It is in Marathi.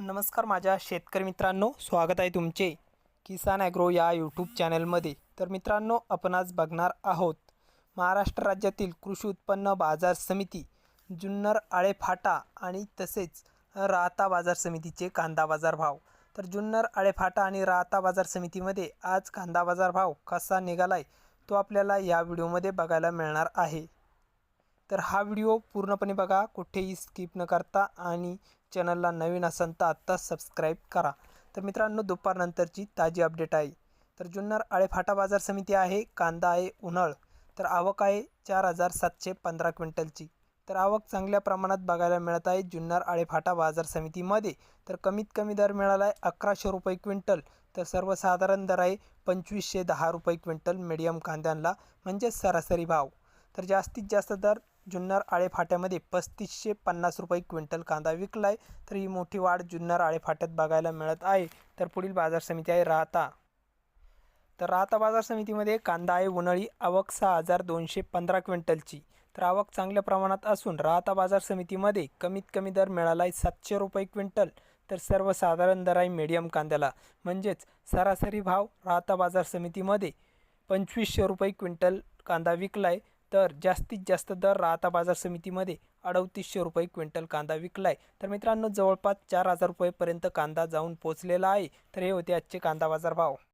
नमस्कार माझ्या शेतकरी मित्रांनो स्वागत आहे तुमचे किसान ॲग्रो या यूट्यूब चॅनलमध्ये. तर मित्रांनो आपण आज बघणार आहोत महाराष्ट्र राज्यातील कृषी उत्पन्न बाजार समिती जुन्नर आळेफाटा आणि तसेच राहता बाजार समितीचे कांदा बाजार भाव. तर जुन्नर आळेफाटा आणि राहता बाजार समितीमध्ये आज कांदा बाजार भाव कसा निघाला आहे तो आपल्याला या व्हिडिओमध्ये बघायला मिळणार आहे. तर हा व्हिडिओ पूर्णपणे बघा कुठेही स्किप न करता आणि चॅनलला नवीन असाल तर आत्ताच सबस्क्राईब करा. तर मित्रांनो दुपारनंतरची ताजी अपडेट आहे. तर जुन्नर आळेफाटा बाजार समिती आहे कांदा आहे उन्हाळ. तर आवक आहे चार हजार सातशे पंधरा क्विंटलची. तर आवक चांगल्या प्रमाणात बघायला मिळत आहे जुन्नर आळेफाटा बाजार समितीमध्ये. तर कमीत कमी दर मिळाला आहे अकराशे रुपये क्विंटल. तर सर्वसाधारण दर आहे पंचवीसशे दहा रुपये क्विंटल मिडियम कांद्यांना म्हणजेच सरासरी भाव. तर जास्तीत जास्त दर जुन्नर आळेफाट्यामध्ये पस्तीसशे पन्नास रुपये क्विंटल कांदा विकला आहे तर ही मोठी वाढ जुन्नर आळेफाट्यात बघायला मिळत आहे. तर पुढील बाजार समिती आहे राहता. तर राहता बाजार समितीमध्ये कांदा आहे उन्हाळी आवक सहा हजार दोनशे पंधरा क्विंटलची. तर आवक चांगल्या प्रमाणात असून राहता बाजार समितीमध्ये कमीत कमी दर मिळाला आहे सातशे रुपये क्विंटल. तर सर्वसाधारण दर आहे मीडियम कांद्याला. म्हणजेच सरासरी भाव राहता बाजार समितीमध्ये पंचवीसशे रुपये क्विंटल कांदा विकला आहे तर जास्तीत जास्त दर राहता बाजार समितीमध्ये अडतीसशे रुपये क्विंटल कांदा विकला आहे तर मित्रांनो जवळपास चार हजार रुपयेपर्यंत कांदा जाऊन पोचलेला आहे. तर हे होते आजचे कांदा बाजार भाव.